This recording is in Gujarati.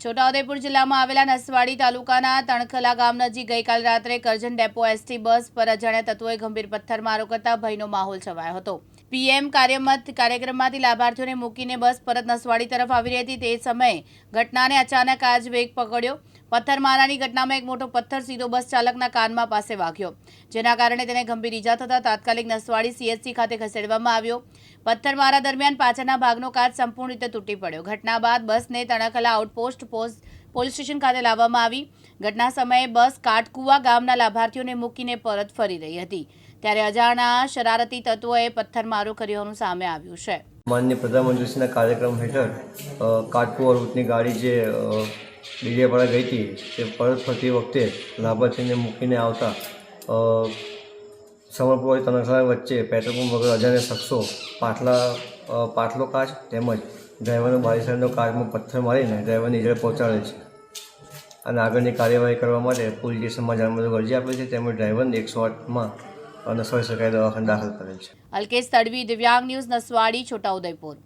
છોટાઉદેપુર જિલ્લામાં આવેલા નસવાડી તાલુકાના તણખલા ગામ નજીક ગઈકાલ રાત્રે કરજણ ડેપો એસટી બસ પર અજાણ્યા તત્વોએ ગંભીર પથ્થરમારો કરતા ભયનો માહોલ છવાયો હતો. પીએમ કાર્યમત કાર્યક્રમમાંથી લાભાર્થીઓને મૂકીને બસ પરત નસવાડી તરફ આવી રહી હતી. તે સમયે ઘટનાને અચાનક આજ વેગ પકડ્યો. પથ્થરમારાની ઘટનામાં એક મોટો પથ્થર સીધો બસ ચાલકના કાનમાં પાસે વાગ્યો, જેના કારણે તેને ગંભીર ઈજા થતા તાત્કાલિક નસવાડી સીએચસી ખાતે ખસેડવામાં આવ્યો. પથ્થરમારા દરમિયાન પાછળના ભાગનો કાચ સંપૂર્ણ રીતે તૂટી પડ્યો. ઘટના બાદ બસને તણખલા આઉટપોસ્ટ પોસ્ટ પોલીસ સ્ટેશન ખાતે લાવવામાં આવી. ઘટના સમયે બસ કાટકુવા ગામના લાભાર્થીઓને મૂકીને પરત ફરી રહી હતી. ત્યારે અજાણા શરારતી તત્વોએ પથ્થરમારો કર્યોનું સામે આવ્યું છે. માન્ય પ્રધાનમંત્રીશ્રીના કાર્યક્રમ હેઠળ કાટકુવા રૂટની ગાડી જે ડીજેપાડા ગઈ હતી. તે પરત ફરતી વખતે લાભાર્થીને મૂકીને આવતા સમરપુર તનખલા વચ્ચે પેટ્રોલ પંપ વગર અજાણ્યા શખ્સો પાટલા પાટલો કાચ તેમજ ડ્રાઈવરનો બારી સાઈડનો કાચમાં પથ્થર મારીને ડ્રાઈવરને ઈજા પહોંચાડે છે. અને આગળની કાર્યવાહી કરવા માટે પોલીસ સ્ટેશનમાં જાણવાની અરજી આપે છે. તેમજ ડ્રાઈવરને એકસો આઠમાં નસવાડી સરકારી દવાખાને દાખલ કરેલ છે. અલ્કેશ તડવી, દિવ્યાંગ ન્યૂઝ નસવાડી, છોટાઉદેપુર.